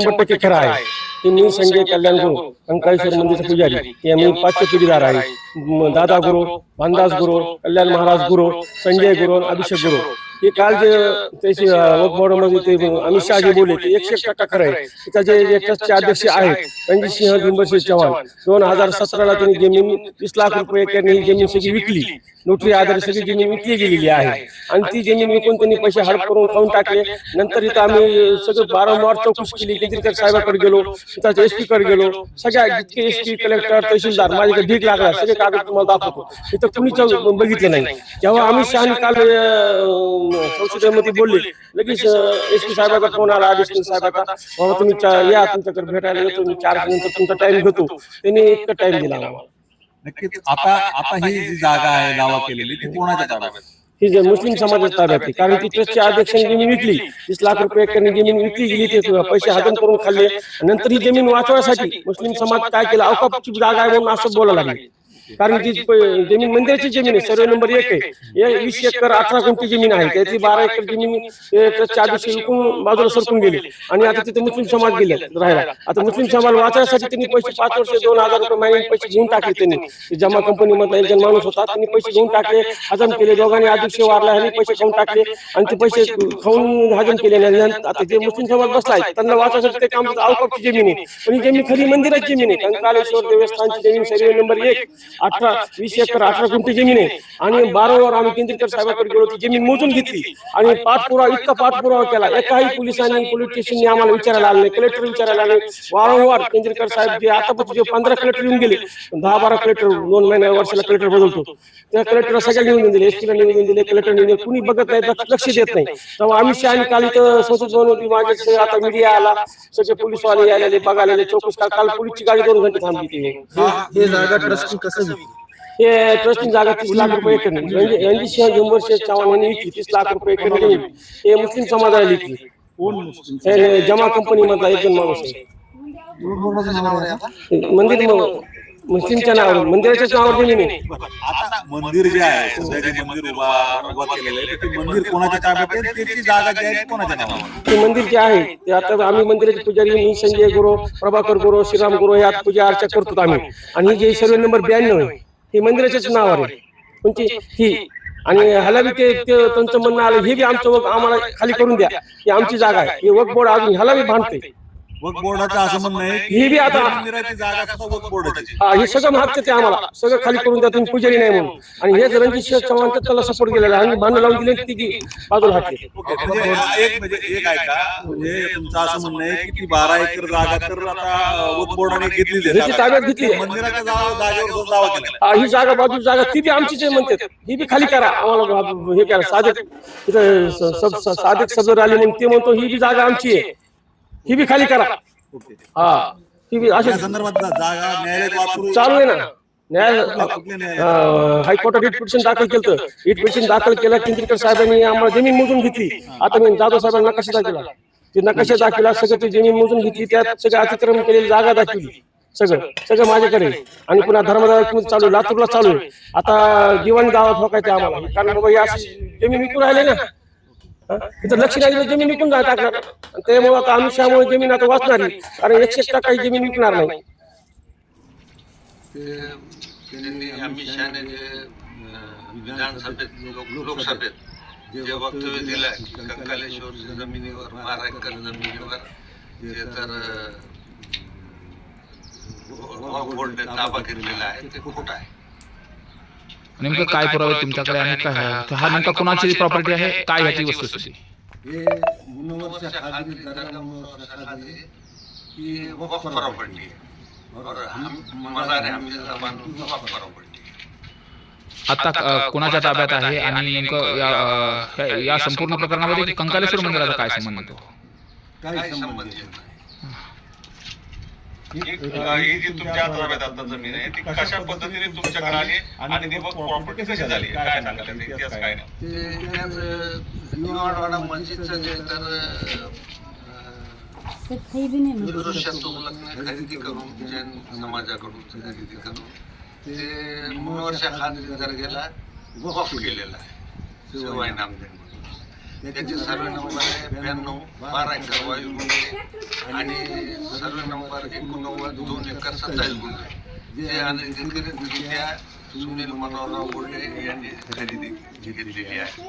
शंभर टक्के खरं आहे. की मी संजय कल्याण गुरु कंकाळेश्वर मंदिरचा पुजारी हे मी पाचशे पिढीदार आहे. दादा गुरु भानदास गुरु कल्याण महाराज गुरु संजय गुरु अभिषेक गुरु. हे काल जे त्याची मध्ये ते अमित शहा जे बोलले ते एकशे एक टक्का खरं आहे. तिथं जे ट्रस्टचे अध्यक्ष आहेत. रणजित सिंह दिंबरसिंह चव्हाण. दोन हजार सतराला त्यांनी जमीन वीस लाख रुपये ही जमीन सगळी विकली. नोटरी आधारे सगळी जमीन विकली गेलेली आहे. आणि ती जमीन विकून त्यांनी पैसे हडप करून खाऊन टाकले. नंतर इथं आम्ही सगळं वारंवार चौकशी केली केंद्रीकर साहेबाकडे गेलो तिथं एसकडे गेलो सगळ्या जितके एस पी कलेक्टर तहसीलदार माझ्याकडे ढीक लागला सगळे कागद तुम्हाला दाखवतो इथं कुणीच बघितलं नाही जेव्हा अमित शहानी काल संसदेमध्ये बोलले. लगेच एस पी साहेबाचा फोन आला एस साहेबाचा. बाबा तुम्ही चा- या तुमच्याकडे भेटायला येतो मी चार नंतर तुमचा टाइम घेतो. त्यांनी इतका टाइम दिला आम्हाला नक्कीच आता आता ही जी जागा आहे दावा केलेली ती कोणाच्या ताब्यात? आहे? ही जे मुस्लिम समाजाच्या ताब्यात आहे. कारण ती ट्रस्टच्या अध्यक्षांनी जमीन विकली. वीस लाख रुपये एकरने जमीन विकली गेली ते पैसे हजम करून खाल्ले. नंतर ही जमीन वाचवण्यासाठी मुस्लिम समाज काय केलं? अवकापची जागा आहे म्हणून असं बोलायला लागले कारण ती प- जमीन मंदिराची जमीन आहे सर्वे नंबर एक आहे. हे वीस एकर अठरा कोटी जमीन आहे. त्यातली बारा एकर जमीन ट्रस्टच्या अध्यक्ष विकून बाजूला सरकून गेले. आणि आता तिथे मुस्लिम समाज गेले राहायला. आता मुस्लिम समाज वाचण्यासाठी त्यांनी पैसे पाच वर्ष दोन हजार रुपये महिन्याने पैसे घेऊन टाकले त्यांनी. जमा कंपनी मधला एक जण माणूस होता त्यांनी पैसे घेऊन टाकले. हजम केले दोघांनी अध्यक्ष वारला ह्यांनी पैसे खाऊन टाकले आणि ते पैसे खाऊन हजम केले आणि आता जे मुस्लिम समाज बसलाय त्यांना वाचण्यासाठी ते काम अवकापची जमीन आहे पण ही जमीन खरी मंदिराची जमीन आहे कंकालेश्वर देवस्थानची जमीन सर्वे नंबर एक अठरा वीस एकर अठरा कोटी जमीन आहे. आणि बारावर आम्ही केंद्रीकर साहेबाकडे गेलो ती जमीन मोजून घेतली. आणि पाठपुरावा इतका पाठपुरावा केला. एकाही पोलिसांनी पोलीस स्टेशनने आम्हाला विचारायला आले कलेक्टर विचारायला आले. वारंवार केंद्रीकर साहेब जे जे पंधरा कलेक्टर येऊन गेले दहा बारा कलेक्टर दोन महिन्या वर्षाला कलेक्टर बदलतो. त्या कलेक्टर सगळ्या निवडून दिले एसटीला निवडून दिले कलेक्टर निवडून कुणी बघत नाही लक्ष- देत नाही. तेव्हा अमित शहा आणि काल इथं संसद भवन होती माझे सगळे आता मीडिया आला सगळे पोलीसवाले आलेले बघायला चौकशी काल पोलीसची गाडी दोन घंटे थांबली ती हे जागा ट्रस्टिंग कसं हे ट्रस्टिंग जागा तीस लाख रुपये एकर रणजित सिंह जुंबर चव्हाण यांनी विकली तीस लाख रुपये एकर जमीन. हे मुस्लिम समाजाला विकली कोण मुस्लिम हे जमा कंपनी मधला एक जण माणूस आहे? मंदिर म- मुस्लिमच्या नावावर मंदिराच्याच नावावर आहे आता मंदिर जे आहे सध्या जे मंदिर उभा उभा केलेलं आहे ते मंदिर कोणाच्या ताब्यात आहे? त्याची जागा जी आहे ती कोणाच्या नावावर? ते मंदिर जे आहे ते आता आम्ही मंदिराचे पुजारी मी संजय गुरु प्रभाकर गुरु श्रीराम गुरु यात पूजा अर्चा करतो आम्ही. आणि ही जे सर्व नंबर ब्याण्णव आहे हे मंदिराच्याच नावावर आहे. कोणती? ही. आणि ह्याला बी ते त्यांचं म्हणणं आलं हे बी आमचं वग आम्हाला खाली करून द्या. ही आमची जागा आहे. हे वक बोर्ड अजून ह्याला बी भांडते वक्फ बोर्डाचं असं म्हणणं आहे की ही बी आता- या मंदिराची जागा सुद्धा वक्फ बोर्डाची. हा हे सगळं मागतं ते आम्हाला. सगळं खाली करून द्या तुम्ही पुजारी नाही म्हणून. आणि हे रणजित सिंह चव्हाण तर त्याला सपोर्ट केलेला आहे भांडण लावून दिले ती की बाजूला हाटले ओके म्हणजे एक म्हणजे एक म्हणजे तुमचं असं म्हणणं आहे की ती बारा एकर जागा तर आता वक्फ बोर्डाने घेतलीच आहे. ह्याची ताब्यात घेतली आहे. मंदिराच्या जागा- जागेवर सुद्धा दावा केलेला आहे. हा, ही जागा बाजू जागा ती बी आमचीच आहे म्हणतात. ही बी खाली करा. आम्हाला हे करा साधक इथं स- सब- स- साधक सदर आली म्हणून ते म्हणतो ही बी जागा आमची आहे. ही बी खाली करा. ओके. हा. ही बी अशी या संदर्भात जा- जागा न्यायालयात वाचून चालू आहे ना. न्याय कुठल्या न्यायालयात? अं, हायकोर्टात रिट पिटिशन दाखल केलं रिट पिटिशन दाखल केलं केंद्रीकर साहेबांनी आम्हाला जमीन मोजून घेतली. आता मी जाधव साहेबांना नकाशा दाखवला? ते नकाशा दाखवला सगळं ते जमीन मोजून घेतली त्यात सगळं अतिक्रमण केलेली जागा दाखवली. सगळं. सगळं माझ्याकडे आहे. आणि पुन्हा धर्मदाय चालू आहे, लातूरला चालू आहे. आता दिवाणी गावात ठोकायचं आम्हाला. कारण बाबा ही अशी जमीन विकून राहिले ना. हा? इथं लक्ष नाही दिलं जमीन विकून जाय टाकणार. त्यामुळे आता ज़मीन आता वाचणार आहे. कारण एकशे टक्का ही ज़मीन विकणार नाही. त्यांनी अमित शहाने जे विधानसभेत लोक- लोकसभेत जे वक्तव्य दिलं की कंकालेश्वर जमिनीवर बारा एकर जमिनीवर जे तर ताबा घेतलेला आहे. ते खोट आहे? नेमकं काय पुरावे तुमच्याकडे आणि काय हा नेमका कोणाची प्रॉपर्टी आहे? काय ह्याची वस्तुस्थिती हे की आता कोणाच्या ताब्यात आहे? आणि नेमकं या या- या संपूर्ण प्रकरणामध्ये कंकालेश्वर मंदिराचा काय संबंध येतो काही संबंध नाही. ही जी तुमच्या ताब्यात आता जमीन आहे ती कशा पद्धतीने तुमच्याकडे आली आणि प्रॉपर्टी कशी झाली? काय सांगाल त्याचा इतिहास काय नाही? ते त्यात निवाडवाडा मस्जिदचं जे तर दृश्यातून खरेदी करून जैन समाजाकडून खरेदी करून ते मुनवर्षा खान दर्गेला वक्फ केलेला आहे. शिवाय नामदेव त्याचे सर्वे नंबर आहे ब्याण्णव बारा एकर वायू गुंठे आणि सर्वे नंबर एकोणनव्वद दोन एकर सत्तावीस गुंठे जे अनधिकृतरित्या सुनील मनोहरराव गोल्डे यांनी खरेदी घेतलेली आहे.